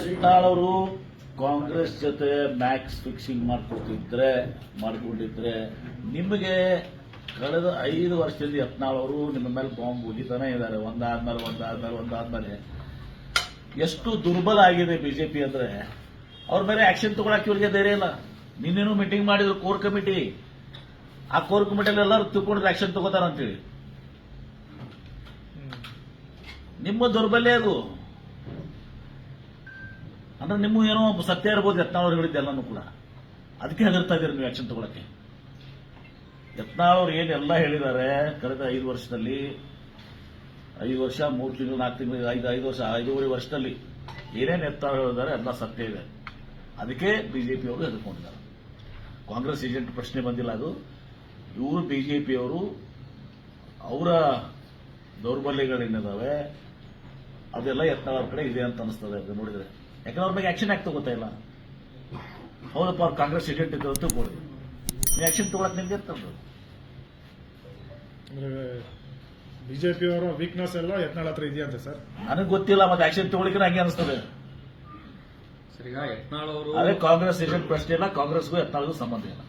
ಅವರು ಕಾಂಗ್ರೆಸ್ ಜೊತೆ Max fixing ಮಾಡ್ಕೊತಿದ್ರೆ ಮಾಡ್ಕೊಂಡಿದ್ರೆ ನಿಮಗೆ ಕಳೆದ ಐದು ವರ್ಷದಲ್ಲಿ ಯತ್ನಾಳ್ ಅವರು ನಿಮ್ಮ ಮೇಲೆ ಬಾಂಬ್ ಉಗಿತಾನೆ ಇದ್ದಾರೆ. ಒಂದಾದ್ಮೇಲೆ ಒಂದಾದ್ಮೇಲೆ ಒಂದಾದ್ಮೇಲೆ. ಎಷ್ಟು ದುರ್ಬಲ ಆಗಿದೆ ಬಿಜೆಪಿ ಅಂದ್ರೆ ಅವ್ರ ಮೇಲೆ ಆಕ್ಷನ್ ತಗೊಳಕ್ ಇವ್ರಿಗೆ ಧೈರ್ಯ ಇಲ್ಲ. ನಿನ್ನೇನು ಮೀಟಿಂಗ್ ಮಾಡಿದ್ರು ಕೋರ್ ಕಮಿಟಿ. ಆ ಕೋರ್ ಕಮಿಟಿಯಲ್ಲಿ ಎಲ್ಲರೂ ತಿಳ್ಕೊಂಡ್ರೆ ಆಕ್ಷನ್ ತಗೋತಾರ ಅಂತೇಳಿ ನಿಮ್ಮ ದುರ್ಬಲ್ಯ ಅದು. ಅಂದ್ರೆ ನಿಮ್ಮ ಏನೋ ಸತ್ಯ ಇರ್ಬೋದು, ಯತ್ನಾಳವ್ರು ಹೇಳಿದ್ದು ಎಲ್ಲನೂ ಕೂಡ. ಅದಕ್ಕೆ ಹೆದರ್ತಾ ಇದ್ದೀರಿ ನೀವು ಆಕ್ಷನ್ ತಗೊಳಕ್ಕೆ. ಯತ್ನಾಳವ್ರು ಏನೆಲ್ಲ ಹೇಳಿದ್ದಾರೆ, ಕಳೆದ ಐದು ವರ್ಷದಲ್ಲಿ, ಐದು ವರ್ಷ, ಮೂರು ತಿಂಗಳು, ನಾಲ್ಕು ತಿಂಗಳು, ಐದು ಐದು ವರ್ಷ, ಐದೂವರೆ ವರ್ಷದಲ್ಲಿ ಏನೇನು ಯತ್ನಾಳ್ ಹೇಳಿದ್ದಾರೆ, ಎಲ್ಲ ಸತ್ಯ ಇದೆ. ಅದಕ್ಕೆ ಬಿಜೆಪಿ ಅವರು ಹೆದರ್ಕೊಂಡಿದ್ದಾರೆ. ಕಾಂಗ್ರೆಸ್ ಏಜೆಂಟ್ ಪ್ರಶ್ನೆ ಬಂದಿಲ್ಲ ಅದು. ಇವರು ಬಿಜೆಪಿಯವರು ಅವರ ದೌರ್ಬಲ್ಯಗಳೇನಿದಾವೆ, ಅದೆಲ್ಲ ಎತ್ತಾಳ ಕಡೆ ಇದೆ ಅಂತ ಅನಿಸ್ತದೆ, ಅದು ನೋಡಿದ್ರೆ. ಯಾಕಂದ್ರೆ ಅವ್ರ ಬಗ್ಗೆ ಆಕ್ಷನ್ ಯಾಕೆ ತಗೋತಾ ಇಲ್ಲ? ಹೌದಪ್ಪ ಅವ್ರು ಕಾಂಗ್ರೆಸ್ ಏಜೆಂಟ್ ಇದ್ದರು ತಗೊಳ್ಳಿ ನೀವು ಆಕ್ಷನ್ ತಗೊಳಕ್ ನಿಮ್ಗೆ ಬಿಜೆಪಿ ಅವರ ವೀಕ್ನೆಸ್ ಎಲ್ಲ ಯತ್ನಾಳ್ ಹತ್ರ ಇದೆಯಂತೆ ಸರ್? ನನಗೆ ಗೊತ್ತಿಲ್ಲ ಮತ್ತೆ ಆಕ್ಷನ್ ತಗೊಳಿಕ್ಕೆ ಹಂಗೆ ಅನಿಸ್ತದೆ. ಸರ್ ಈಗ ಯತ್ನಾಳ್ ಅವರು ಅದೇ ಕಾಂಗ್ರೆಸ್ ಏಜೆಂಟ್ ಪ್ರಶ್ನೆ ಇಲ್ಲ ಕಾಂಗ್ರೆಸ್ಗೂ ಯತ್ನಾಳ್ಗೂ ಸಂಬಂಧ ಇಲ್ಲ.